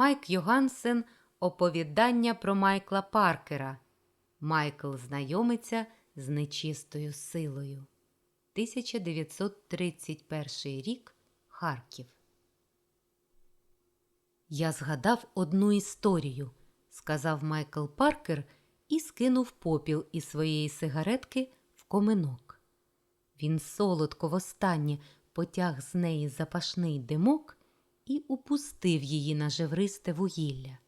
Майк Йогансен Оповідання про Майкла Паркера. Майкл знайомиться з нечистою силою. 1931 рік Харків. Я згадав одну історію, сказав Майкл Паркер і скинув попіл із своєї сигаретки в коминок. Він солодко востаннє потяг з неї запашний димок і упустив її на жевристе вугілля.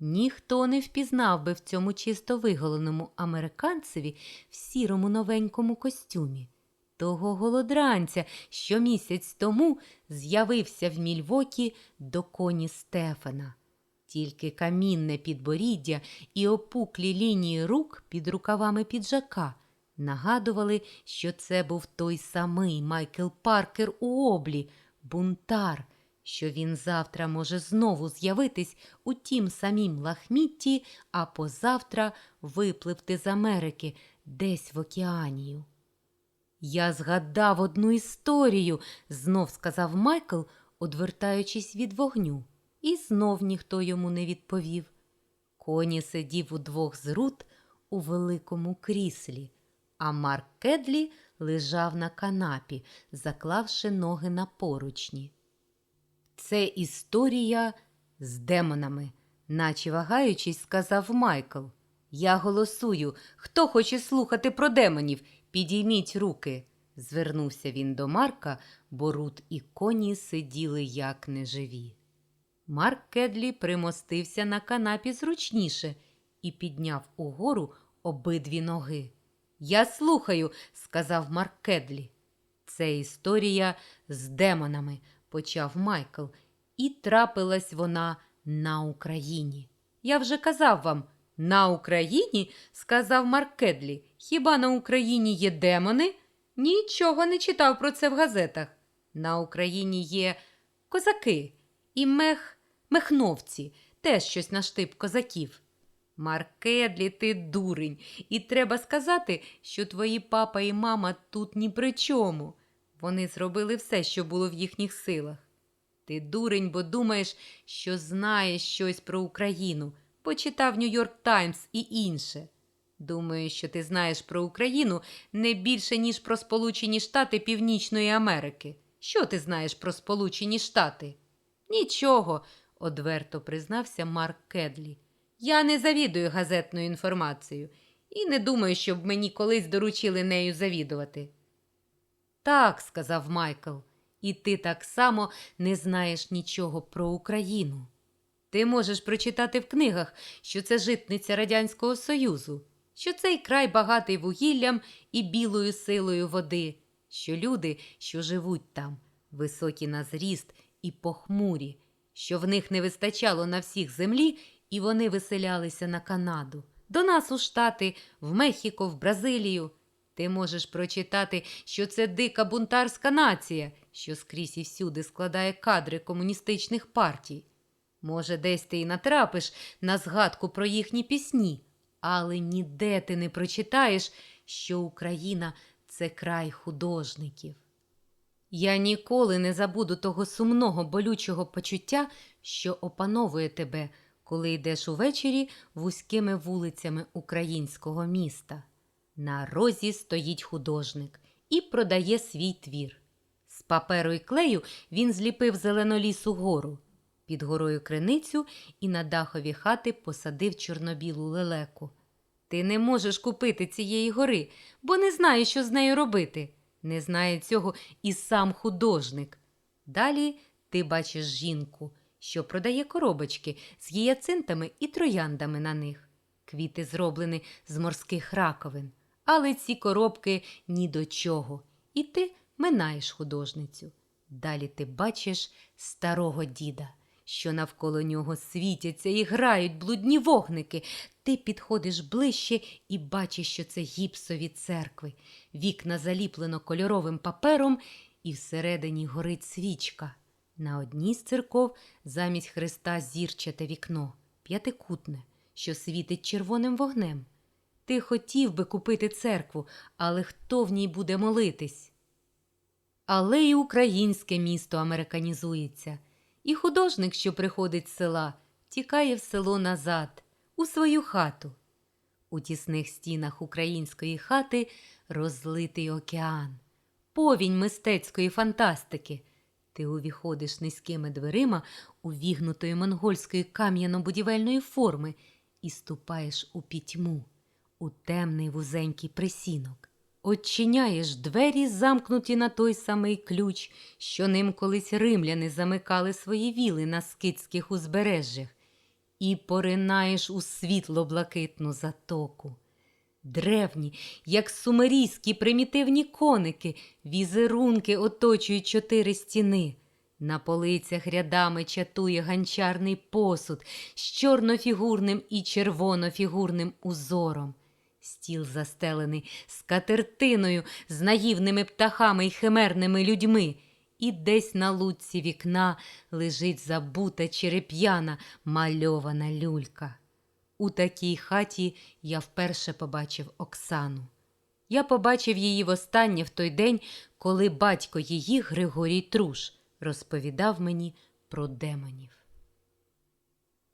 Ніхто не впізнав би в цьому чисто виголеному американцеві в сірому новенькому костюмі. Того голодранця, що місяць тому з'явився в Мільвокі до коні Стефана. Тільки камінне підборіддя і опуклі лінії рук під рукавами піджака нагадували, що це був той самий Майкл Паркер у облі, бунтар, що він завтра може знову з'явитись у тім самім лахмітті, а позавтра випливти з Америки десь в океанію. Я згадав одну історію, знов сказав Майкл, одвертаючись від вогню, і знов ніхто йому не відповів. Коні сидів удвох з Рут у великому кріслі, а Марк Кедлі лежав на канапі, заклавши ноги на поручні. Це історія з демонами, наче вагаючись, сказав Майкл. Я голосую. Хто хоче слухати про демонів? Підійміть руки. Звернувся він до Марка, бо Рут і коні сиділи як неживі. Марк Кедлі примостився на канапі зручніше і підняв угору обидві ноги. Я слухаю, сказав Марк Кедлі. Це історія з демонами, почав Майкл, і трапилась вона на Україні. Я вже казав вам, на Україні, сказав Марк Кедлі. Хіба на Україні є демони? Нічого не читав про це в газетах. На Україні є козаки і мех, мехновці, теж щось на штип козаків. Маркедлі, ти дурень, і треба сказати, що твої папа і мама тут ні при чому. Вони зробили все, що було в їхніх силах. Ти дурень, бо думаєш, що знаєш щось про Україну, почитав Нью-Йорк Таймс і інше. Думаю, що ти знаєш про Україну не більше, ніж про Сполучені Штати Північної Америки. Що ти знаєш про Сполучені Штати? Нічого, одверто признався Марк Кедлі. Я не завідую газетною інформацією і не думаю, щоб мені колись доручили нею завідувати. Так, сказав Майкл, і ти так само не знаєш нічого про Україну. Ти можеш прочитати в книгах, що це житниця Радянського Союзу, що цей край багатий вугіллям і білою силою води, що люди, що живуть там, високі на зріст і похмурі, що в них не вистачало на всіх землі, і вони виселялися на Канаду, до нас у Штати, в Мехіко, в Бразилію. Ти можеш прочитати, що це дика бунтарська нація, що скрізь і всюди складає кадри комуністичних партій. Може, десь ти й натрапиш на згадку про їхні пісні, але ніде ти не прочитаєш, що Україна це край художників. Я ніколи не забуду того сумного болючого почуття, що опановує тебе, коли йдеш увечері вузькими вулицями українського міста. На розі стоїть художник і продає свій твір. З паперу і клею він зліпив зеленолісу гору. Під горою криницю і на дахові хати посадив чорнобілу лелеку. Ти не можеш купити цієї гори, бо не знаєш, що з нею робити. Не знає цього і сам художник. Далі ти бачиш жінку, що продає коробочки з гіяцинтами і трояндами на них. Квіти зроблені з морських раковин, але ці коробки ні до чого. І ти минаєш художницю. Далі ти бачиш старого діда, що навколо нього світяться і грають блудні вогники. Ти підходиш ближче і бачиш, що це гіпсові церкви. Вікна заліплено кольоровим папером, і всередині горить свічка. На одній з церков замість Христа зірчате вікно, п'ятикутне, що світить червоним вогнем. Ти хотів би купити церкву, але хто в ній буде молитись? Але й українське місто американізується. І художник, що приходить з села, тікає в село назад, у свою хату. У тісних стінах української хати розлитий океан, повінь мистецької фантастики. Ти увіходиш низькими дверима увігнутої монгольської кам'яно-будівельної форми і ступаєш у пітьму, у темний вузенький присінок. Очиняєш двері, замкнуті на той самий ключ, що ним колись римляни замикали свої віли на скитських узбережжях, і поринаєш у світло-блакитну затоку. Древні, як сумерійські примітивні коники, візерунки оточують чотири стіни. На полицях рядами чатує ганчарний посуд з чорнофігурним і червонофігурним узором. Стіл застелений скатертиною з наївними птахами й химерними людьми, і десь на лутці вікна лежить забута череп'яна мальована люлька. У такій хаті я вперше побачив Оксану. Я побачив її востаннє в той день, коли батько її, Григорій Труш, розповідав мені про демонів.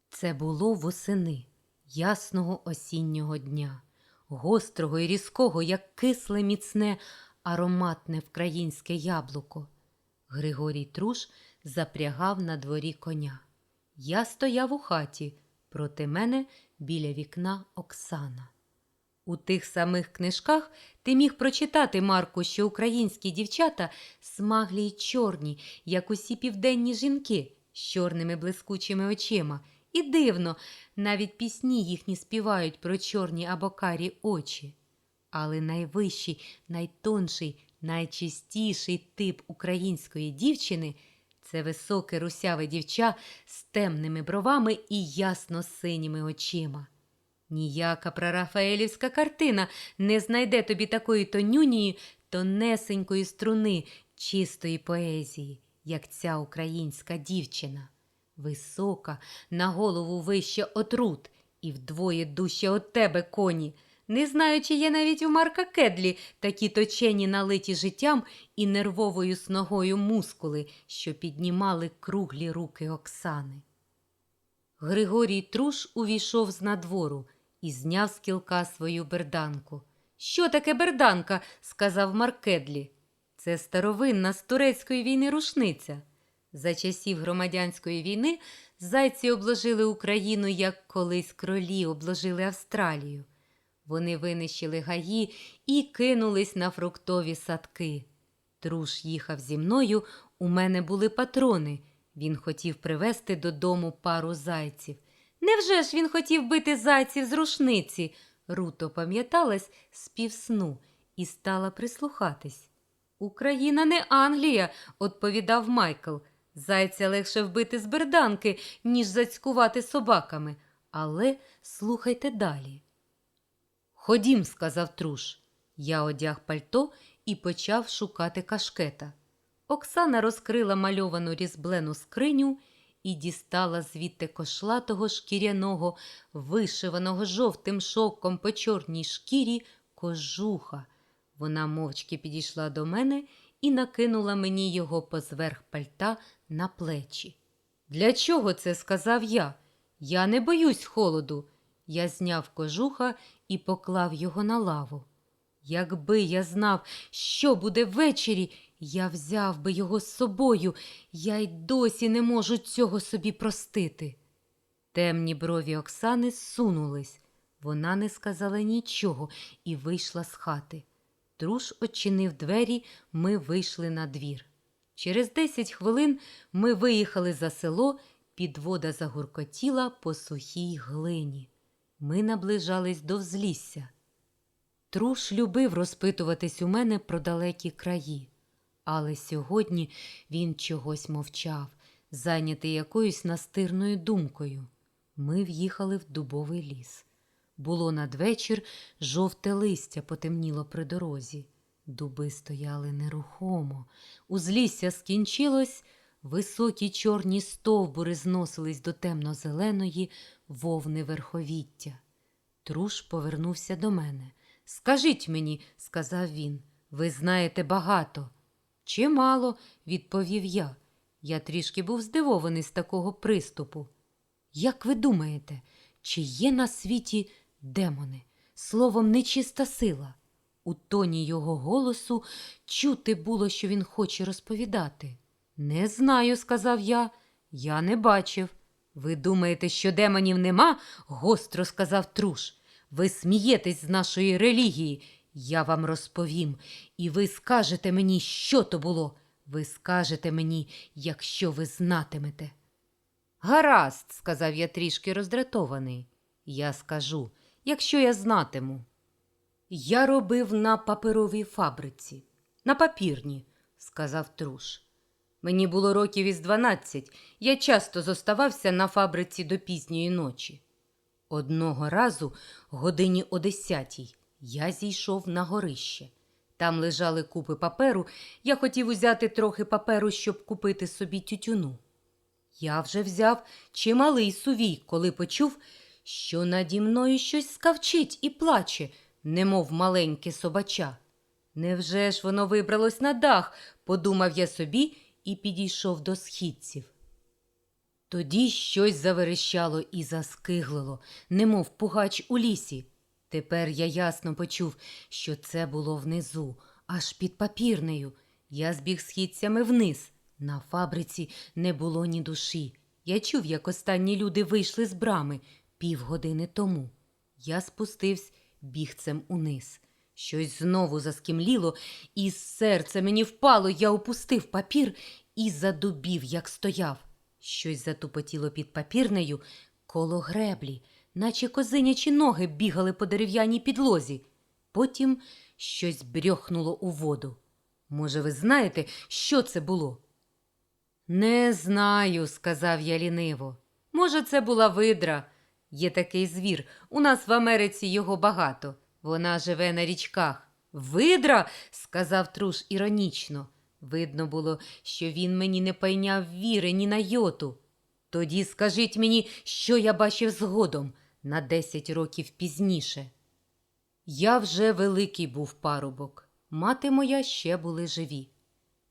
Це було восени ясного осіннього дня, гострого і різкого, як кисле, міцне, ароматне вкраїнське яблуко. Григорій Труш запрягав на дворі коня. Я стояв у хаті, проти мене біля вікна Оксана. У тих самих книжках ти міг прочитати, Марку, що українські дівчата смаглі й чорні, як усі південні жінки з чорними блискучими очима. І дивно, навіть пісні їхні співають про чорні або карі очі. Але найвищий, найтонший, найчистіший тип української дівчини це високе русяве дівча з темними бровами і ясно синіми очима. Ніяка прарафаелівська картина не знайде тобі такої тонюнії, тонесенької струни чистої поезії, як ця українська дівчина. Висока, на голову вище отрут, і вдвоє дужче от тебе коні. Не знаю, чи є навіть у Марка Кедлі такі точені налиті життям і нервовою сногою мускули, що піднімали круглі руки Оксани. Григорій Труш увійшов з надвору і зняв з кілка свою берданку. Що таке берданка? сказав Маркедлі. Це старовинна з турецької війни рушниця. За часів громадянської війни зайці обложили Україну, як колись кролі обложили Австралію. Вони винищили гаї і кинулись на фруктові садки. Труш їхав зі мною, у мене були патрони. Він хотів привезти додому пару зайців. Невже ж він хотів бити зайців з рушниці? Руто пам'яталась з півсну і стала прислухатись. Україна не Англія, відповідав Майкл. Зайця легше вбити з берданки, ніж зацькувати собаками. Але слухайте далі. Ходім, сказав Труш. Я одяг пальто і почав шукати кашкета. Оксана розкрила мальовану різблену скриню і дістала звідти кошлатого шкіряного, вишиваного жовтим шовком по чорній шкірі кожуха. Вона мовчки підійшла до мене і накинула мені його позверх пальта на плечі. Для чого це? сказав я. Я не боюсь холоду. Я зняв кожуха і поклав його на лаву. Якби я знав, що буде ввечері, я взяв би його з собою, я й досі не можу цього собі простити. Темні брові Оксани сунулись. Вона не сказала нічого і вийшла з хати. Труш очинив двері, ми вийшли на двір. Через десять хвилин ми виїхали за село, підвода загуркотіла по сухій глині. Ми наближались до взлісся. Труш любив розпитуватись у мене про далекі краї, але сьогодні він чогось мовчав, зайнятий якоюсь настирною думкою. Ми в'їхали в дубовий ліс. Було надвечір, жовте листя потемніло при дорозі. Дуби стояли нерухомо. Узлісся скінчилось, високі чорні стовбури зносились до темно-зеленої вовни верховіття. Труш повернувся до мене. Скажіть мені, сказав він, ви знаєте багато. Чимало, відповів я. Я трішки був здивований з такого приступу. Як ви думаєте, чи є на світі демони? Словом, нечиста сила? У тоні його голосу чути було, що він хоче розповідати. Не знаю, сказав я. Я не бачив. Ви думаєте, що демонів нема? гостро сказав Труш. Ви смієтесь з нашої релігії. Я вам розповім, і ви скажете мені, що то було. Ви скажете мені, якщо ви знатимете. Гаразд, сказав я трішки роздратований. Я скажу, якщо я знатиму. Я робив на паперовій фабриці, на папірні, сказав Труш. Мені було років із дванадцять, я часто зоставався на фабриці до пізньої ночі. Одного разу, годині о десятій, я зійшов на горище. Там лежали купи паперу, я хотів узяти трохи паперу, щоб купити собі тютюну. Я вже взяв чималий сувій, коли почув, що наді мною щось скавчить і плаче, немов маленьке собача. Невже ж воно вибралось на дах, подумав я собі і підійшов до східців. Тоді щось заверещало і заскиглило, немов пугач у лісі. Тепер я ясно почув, що це було внизу, аж під папірнею. Я збіг східцями вниз. На фабриці не було ні душі. Я чув, як останні люди вийшли з брами півгодини тому. Я спустився бігцем униз. Щось знову заскімліло, і з серця мені впало, я опустив папір і задубів, як стояв. Щось затупотіло під папірнею коло греблі, наче козинячі ноги бігали по дерев'яній підлозі. Потім щось брьохнуло у воду. Може, ви знаєте, що це було? Не знаю, сказав я ліниво. Може, це була видра. Є такий звір. У нас в Америці його багато. Вона живе на річках. Видра, сказав Труш іронічно. Видно було, що він мені не пайняв віри ні на йоту. Тоді скажіть мені, що я бачив згодом на десять років пізніше. Я вже великий був парубок, мати моя ще були живі.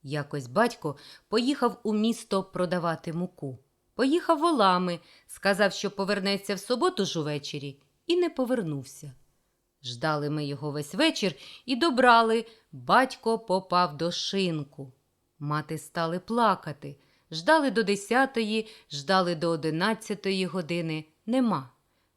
Якось батько поїхав у місто продавати муку. Поїхав волами, сказав, що повернеться в суботу ж увечері, і не повернувся. Ждали ми його весь вечір і добрали. Батько попав до шинку. Мати стали плакати. Ждали до десятої, ждали до одинадцятої години. Нема.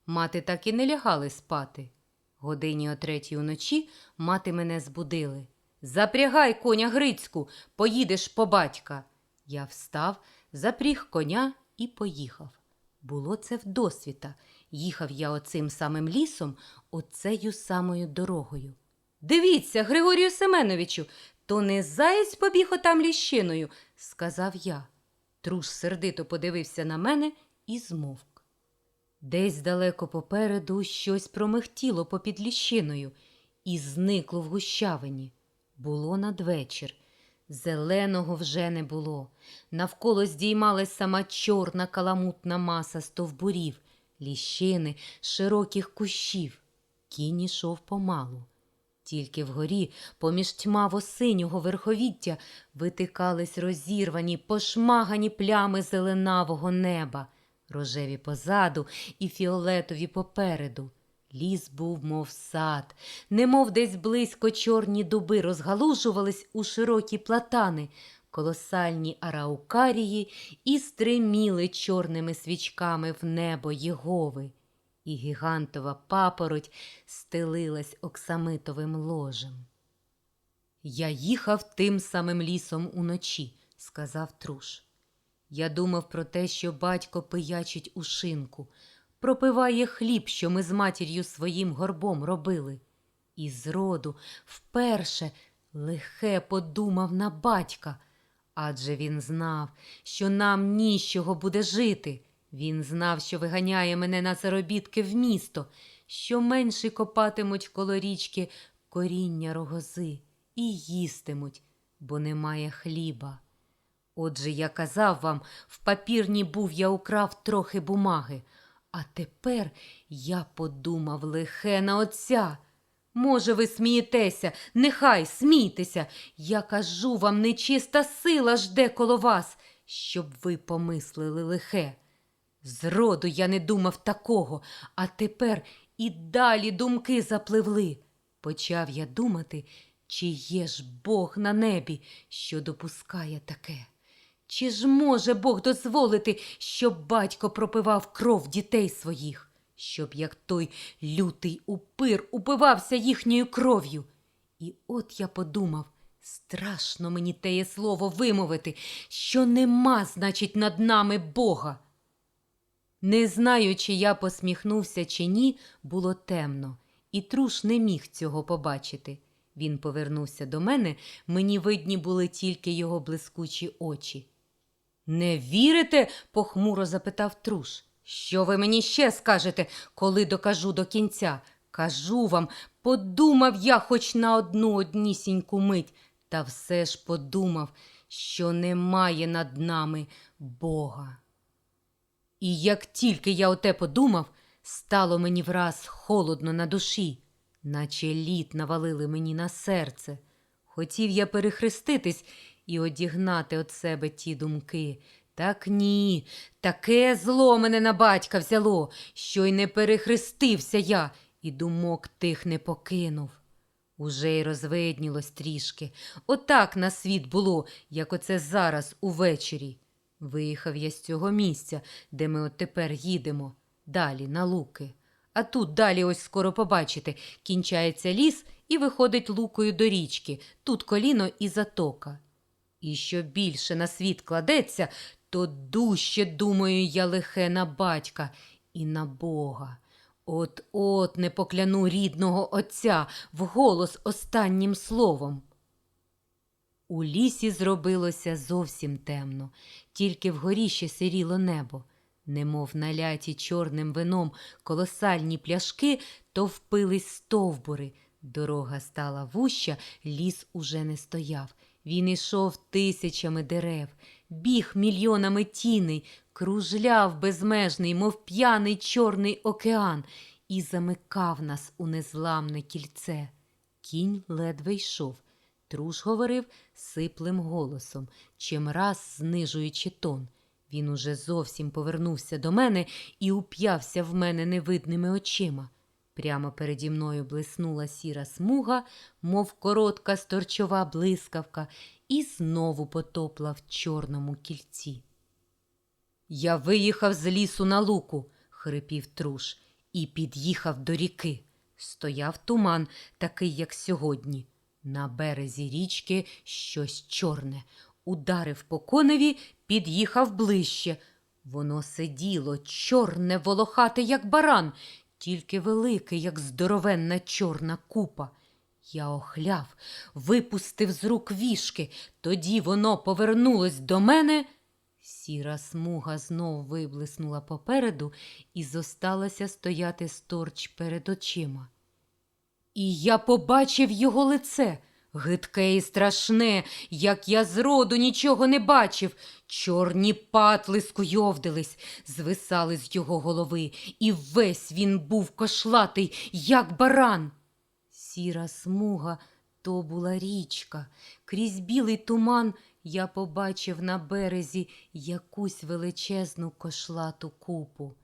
Мати так і не лягали спати. Годині о третій уночі мати мене збудили. Запрягай коня Грицьку, поїдеш по батька. Я встав, запріг коня і поїхав. Було це вдосвіта. Їхав я оцим самим лісом, оцею самою дорогою. Дивіться, Григорію Семеновичу, то не заєць побіг отам ліщиною, сказав я. Труш сердито подивився на мене і змовк. Десь далеко попереду щось промихтіло попід ліщиною і зникло в гущавині. Було надвечір. Зеленого вже не було. Навколо здіймалась сама чорна каламутна маса стовбурів, ліщини, широких кущів. Кінь ішов помалу. Тільки вгорі, поміж тьмаво-синього верховіття, витикались розірвані, пошмагані плями зеленавого неба, рожеві позаду і фіолетові попереду. Ліс був, мов сад, немов десь близько чорні дуби розгалужувались у широкі платани, колосальні араукарії і стриміли чорними свічками в небо Єгови, і гігантова папороть стелилась оксамитовим ложем. Я їхав тим самим лісом уночі, сказав Труш. Я думав про те, що батько пиячить у шинку, пропиває хліб, що ми з матір'ю своїм горбом робили. І зроду вперше лихе подумав на батька, адже він знав, що нам ніщого буде жити. Він знав, що виганяє мене на заробітки в місто, що менше копатимуть коло річки коріння рогози і їстимуть, бо немає хліба. Отже, я казав вам, в папірні був я украв трохи бумаги, а тепер я подумав лихе на отця. Може, ви смієтеся, нехай смійтеся. Я кажу вам, нечиста сила жде коло вас. щоб ви помислили лихе. Зроду я не думав такого, а тепер і далі думки запливли. Почав я думати, чи є ж Бог на небі, що допускає таке. Чи ж може Бог дозволити, щоб батько пропивав кров дітей своїх, щоб як той лютий упир упивався їхньою кров'ю? І от я подумав, страшно мені теє слово вимовити, що нема, значить, над нами Бога. Не знаю, чи я посміхнувся чи ні, було темно, і труш не міг цього побачити. Він повернувся до мене, мені видні були тільки його блискучі очі. Не вірите? похмуро запитав труш. Що ви мені ще скажете, коли докажу до кінця? Кажу вам, подумав я хоч на одну однісіньку мить, та все ж подумав, що немає над нами Бога. І як тільки я оте подумав, стало мені враз холодно на душі, наче лід навалили мені на серце. Хотів я перехреститись і одігнати від себе ті думки. Так ні, таке зло мене на батька взяло, що й не перехрестився я, і думок тих не покинув. Уже й розвиднілось трішки. Отак на світ було, як оце зараз увечері. Виїхав я з цього місця, де ми от тепер їдемо, далі на луки. А тут далі ось скоро побачите, кінчається ліс і виходить лукою до річки, тут коліно і затока. І що більше на світ кладеться, то дужче думаю я лихе на батька і на Бога. От от не покляну рідного отця вголос останнім словом. У лісі зробилося зовсім темно, тільки вгорі ще сиріло небо. Немов наляті чорним вином колосальні пляшки, то впились стовбури. Дорога стала вуща, ліс уже не стояв. Він ішов тисячами дерев, біг мільйонами тіней, кружляв безмежний, мов п'яний чорний океан, і замикав нас у незламне кільце. Кінь ледве йшов. Труш говорив сиплим голосом, чимраз знижуючи тон. Він уже зовсім повернувся до мене і уп'явся в мене невидними очима. Прямо переді мною блиснула сіра смуга, мов коротка сторчова блискавка, і знову потопла в чорному кільці. Я виїхав з лісу на луку, хрипів труш, і під'їхав до ріки. Стояв туман, такий, як сьогодні. На березі річки щось чорне. Ударив по коневі, під'їхав ближче. Воно сиділо, чорне, волохате, як баран, тільки велике, як здоровенна чорна купа. Я охляв, випустив з рук вішки, тоді воно повернулось до мене. Сіра смуга знов виблиснула попереду і зосталася стояти сторч перед очима. І я побачив його лице, гидке і страшне, як я зроду нічого не бачив. Чорні патли скуйовдились, звисали з його голови, і весь він був кошлатий, як баран. Сіра смуга то була річка. Крізь білий туман я побачив на березі якусь величезну кошлату купу.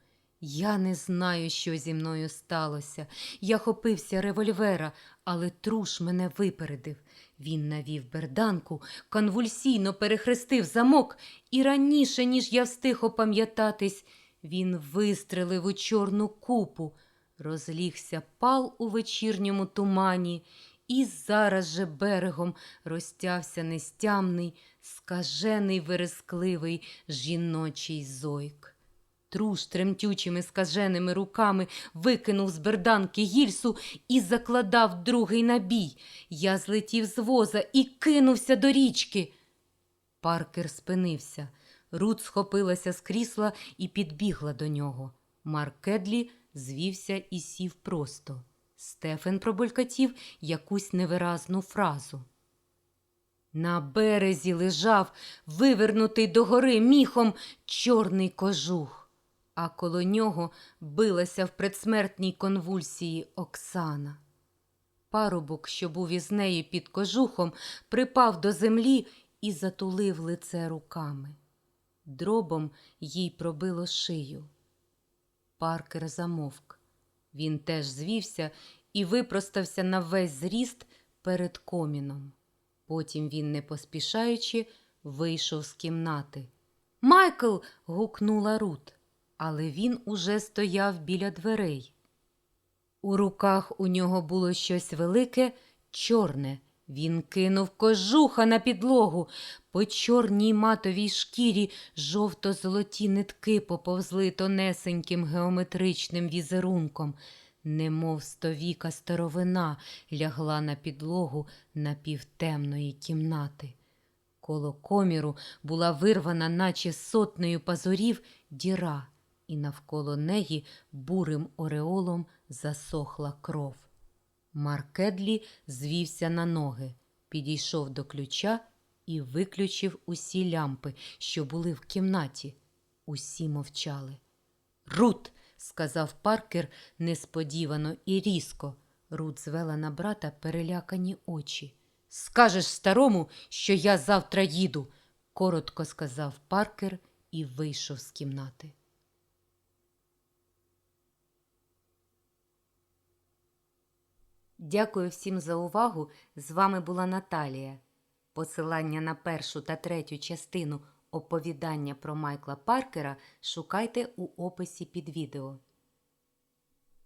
Я не знаю, що зі мною сталося. Я хопився револьвера, але труш мене випередив. Він навів берданку, конвульсійно перехрестив замок, і раніше, ніж я встиг опам'ятатись, він вистрелив у чорну купу, розлігся пал у вечірньому тумані, і зараз же берегом розтявся нестямний, скажений верескливий жіночий зойк. Труш тремтючими скаженими руками викинув з берданки гільсу і закладав другий набій. Я злетів з воза і кинувся до річки. Паркер спинився. Рут схопилася з крісла і підбігла до нього. Марк Кедлі звівся і сів просто. Стефен пробулькотів якусь невиразну фразу. На березі лежав, вивернутий догори міхом, чорний кожух, а коло нього билася в предсмертній конвульсії Оксана. Парубок, що був із нею під кожухом, припав до землі і затулив лице руками. Дробом їй пробило шию. Паркер замовк. Він теж звівся і випростався на весь зріст перед коміном. Потім він, не поспішаючи, вийшов з кімнати. Майкл. гукнула Рут, але він уже стояв біля дверей. У руках у нього було щось велике, чорне. Він кинув кожуха на підлогу. По чорній матовій шкірі жовто-золоті нитки поповзли тонесеньким геометричним візерунком, немов стовіка старовина лягла на підлогу напівтемної кімнати. Коло коміру була вирвана, наче сотнею пазурів, діра, і навколо неї бурим ореолом засохла кров. Маркедлі звівся на ноги, підійшов до ключа і виключив усі лямпи, що були в кімнаті. Усі мовчали. Рут, сказав Паркер несподівано і різко. Рут звела на брата перелякані очі. Скажеш старому, що я завтра їду, коротко сказав Паркер і вийшов з кімнати. Дякую всім за увагу. З вами була Наталія. Посилання на першу та третю частину оповідання про Майкла Паркера шукайте у описі під відео.